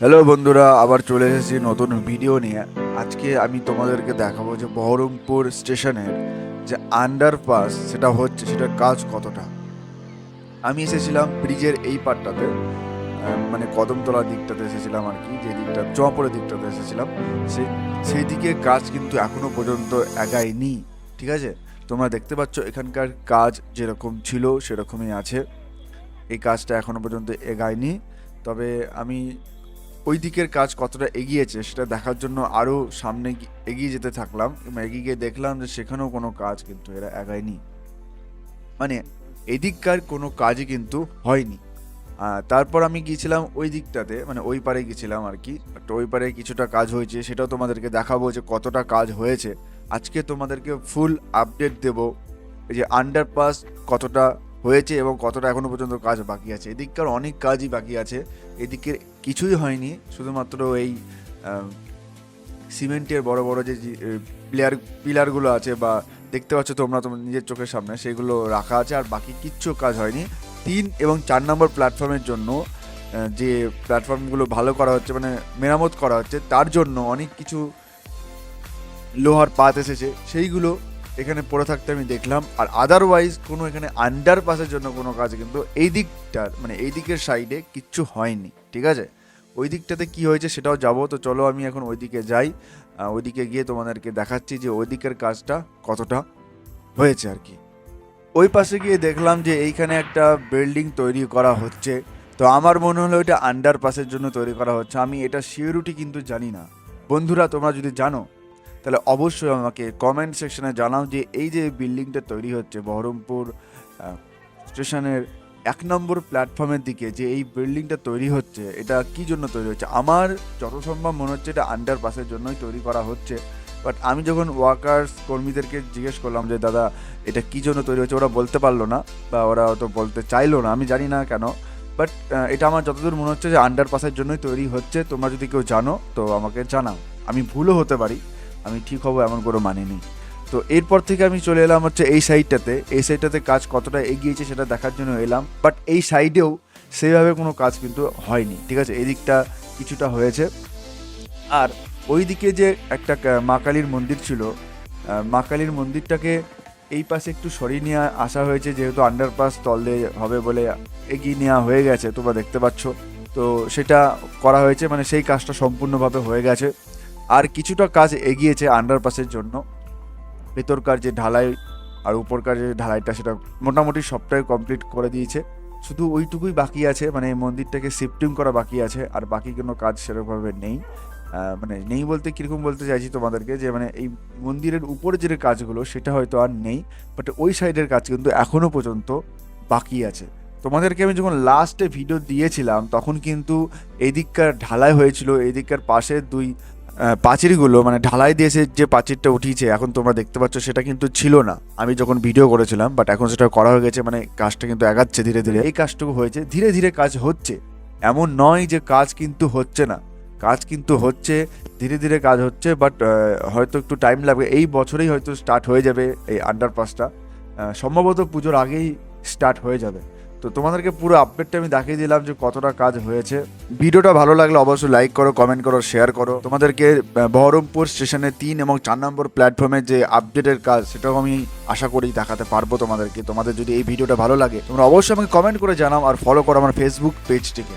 Hello বন্ধুরা, আবার চলে এসেছি নতুন ভিডিও নিয়ে। আজকে আমি তোমাদেরকে দেখাবো যে বহরমপুর স্টেশনের যে আন্ডারপাস সেটা হচ্ছে, সেটার কাজ কতটা। আমি এসেছিলাম ব্রিজের এই পার্টটাতে মানে কদমতলার দিকটাতে এসেছিলাম আর কি, যে দিকটা চপরের দিকটাতে এসেছিলাম। সেই সেই দিকে কাজ কিন্তু এখনও পর্যন্ত এগায়নি ঠিক আছে? তোমরা দেখতে পাচ্ছ এখানকার কাজ যেরকম ছিল, সেরকমই আছে। এই কাজটা এখনও পর্যন্ত এগায়নি। তবে আমি ওই দিকের কাজ কতটা এগিয়েছে সেটা দেখার জন্য আরও সামনে এগিয়ে যেতে থাকলাম এবং এগিয়ে গিয়ে দেখলাম যে সেখানেও কোনো কাজ কিন্তু এরা এগায়নি মানে এদিককার কোনো কাজই কিন্তু হয়নি। তারপর আমি গিয়েছিলাম ওই দিকটাতে মানে ওই পারে গিয়েছিলাম আর কি। তো ওই পারে কিছুটা কাজ হয়েছে, সেটাও তোমাদেরকে দেখাবো যে কতটা কাজ হয়েছে। আজকে তোমাদেরকে ফুল আপডেট দেব যে আন্ডারপাস কতটা হয়েছে এবং কতটা এখনও পর্যন্ত কাজ বাকি আছে। এদিককার অনেক কাজই বাকি আছে। এদিকের কিছুই হয়নি। শুধুমাত্র এই সিমেন্টের বড় বড় যে প্লেয়ার পিলারগুলো আছে বা দেখতে পাচ্ছ তোমরা তোমার নিজের চোখের সামনে, সেগুলো রাখা আছে আর বাকি কিচ্ছু কাজ হয়নি। তিন এবং চার নম্বর প্ল্যাটফর্মের জন্য যে প্ল্যাটফর্মগুলো ভালো করা হচ্ছে মানে মেরামত করা হচ্ছে, তার জন্য অনেক কিছু লোহার পাত এসেছে। সেইগুলো এখানে পড়ে থাকতে আমি দেখলাম। আর আদারওয়াইজ কোনো এখানে আন্ডারপাসের জন্য কোনো কাজ কিন্তু এই দিকটার মানে এই দিকের সাইডে কিচ্ছু হয়নি, ঠিক আছে? ওই দিকটাতে কি হয়েছে সেটাও যাব। তো চলো আমি এখন ওইদিকে যাই। ওইদিকে গিয়ে তোমাদেরকে দেখাচ্ছি যে ওই দিকের কাজটা কতটা হয়েছে আর কি। ওই পাশে গিয়ে দেখলাম যে এইখানে একটা বিল্ডিং তৈরি করা হচ্ছে। তো আমার মনে হলো এটা আন্ডারপাসের জন্য তৈরি করা হচ্ছে। আমি এটা সিওরিটি কিন্তু জানি না। বন্ধুরা, তোমরা যদি জানো তাহলে অবশ্যই আমাকে কমেন্ট সেকশনে জানাও যে এই যে বিল্ডিংটা তৈরি হচ্ছে বহরমপুর স্টেশনের এক নম্বর প্ল্যাটফর্মের দিকে যে এই বিল্ডিংটা তৈরি হচ্ছে, এটা কি জন্য তৈরি হচ্ছে? আমার যত সম্ভব মনে হচ্ছে এটা আন্ডারপাসের জন্যই তৈরি করা হচ্ছে। বাট আমি যখন ওয়ার্কার্স কর্মীদেরকে জিজ্ঞেস করলাম যে, দাদা, এটা কি জন্য তৈরি হচ্ছে? ওরা বলতে পারল না বা ওরা অত বলতে চাইলো না, আমি জানি না কেন। বাট এটা আমার যতদূর মনে হচ্ছে যে আন্ডারপাসের জন্যই তৈরি হচ্ছে। তোমরা যদি কেউ জানো, তো আমাকে জানাও। আমি ভুলও হতে পারি। আমি ঠিক হব এমন কোনো মানে নেই। তো এরপর থেকে আমি চলে এলাম হচ্ছে এই সাইডটাতে এই সাইডটাতে কাজ কতটা এগিয়েছে সেটা দেখার জন্য এলাম। বাট এই সাইডেও সেইভাবে কোনো কাজ কিন্তু হয়নি। ঠিক আছে এই দিকটা কিছুটা হয়েছে। আর ওই দিকে যে একটা মা কালীর মন্দির ছিল মা কালীর মন্দিরটাকে এই পাশে একটু সরিয়ে নিয়ে আসা হয়েছে, যেহেতু আন্ডারপাস তল দিয়ে হবে বলে এগিয়ে নেওয়া হয়ে গেছে, তোমরা দেখতে পাচ্ছ। তো সেটা করা হয়েছে মানে সেই কাজটা সম্পূর্ণভাবে হয়ে গেছে। আর কিছুটা কাজ এগিয়েছে আন্ডারপাসের জন্য। ভেতরকার যে ঢালাই আর উপরকার যে ঢালাইটা সেটা মোটামুটি সবটাই কমপ্লিট করে দিয়েছে। শুধু ওইটুকুই বাকি আছে মানে মন্দিরটাকে শিফটিং করা বাকি আছে, আর বাকি কোনো কাজ সেরকমভাবে নেই। মানে নেই বলতে কীরকম বলতে চাইছি তোমাদেরকে, যে মানে এই মন্দিরের উপরে যে কাজগুলো সেটা হয়তো আর নেই বাট ওই সাইডের কাজ কিন্তু এখনও পর্যন্ত বাকি আছে। তোমাদেরকে আমি যখন লাস্টে ভিডিও দিয়েছিলাম, তখন কিন্তু এদিককার ঢালাই হয়েছিল, এদিককার পাশে দুই পাঁচিরগুলো মানে ঢালাই দিয়েছে যে পাঁচিরটা উঠিয়েছে, এখন তোমরা দেখতে পাচ্ছ সেটা কিন্তু ছিল না। আমি যখন ভিডিও করেছিলাম বাট এখন সেটা করা হয়ে গেছে মানে কাজটা কিন্তু এগাচ্ছে ধীরে ধীরে। এই কাজটুকু হয়েছে, ধীরে ধীরে কাজ হচ্ছে। এমন নয় যে কাজ কিন্তু হচ্ছে না। কাজ কিন্তু হচ্ছে, ধীরে ধীরে কাজ হচ্ছে বাট হয়তো একটু টাইম লাগবে। এই বছরেই হয়তো স্টার্ট হয়ে যাবে এই আন্ডারপাসটা সম্ভবত পুজোর আগেই স্টার্ট হয়ে যাবে। তো তোমাদেরকে পুরো আপডেটটা আমি দেখিয়ে দিলাম যে কতটা কাজ হয়েছে। ভিডিওটা ভালো লাগলে অবশ্যই লাইক করো কমেন্ট করো শেয়ার করো। তোমাদেরকে বহরমপুর স্টেশনে তিন এবং চার নম্বর প্ল্যাটফর্মে যে আপডেটের কাজ, সেটাও আমি আশা করি দেখাতে পারব তোমাদেরকে। তোমাদের যদি এই ভিডিওটা ভালো লাগে, তোমরা অবশ্যই আমাকে কমেন্ট করে জানাও আর ফলো করো আমার ফেসবুক পেজটিকে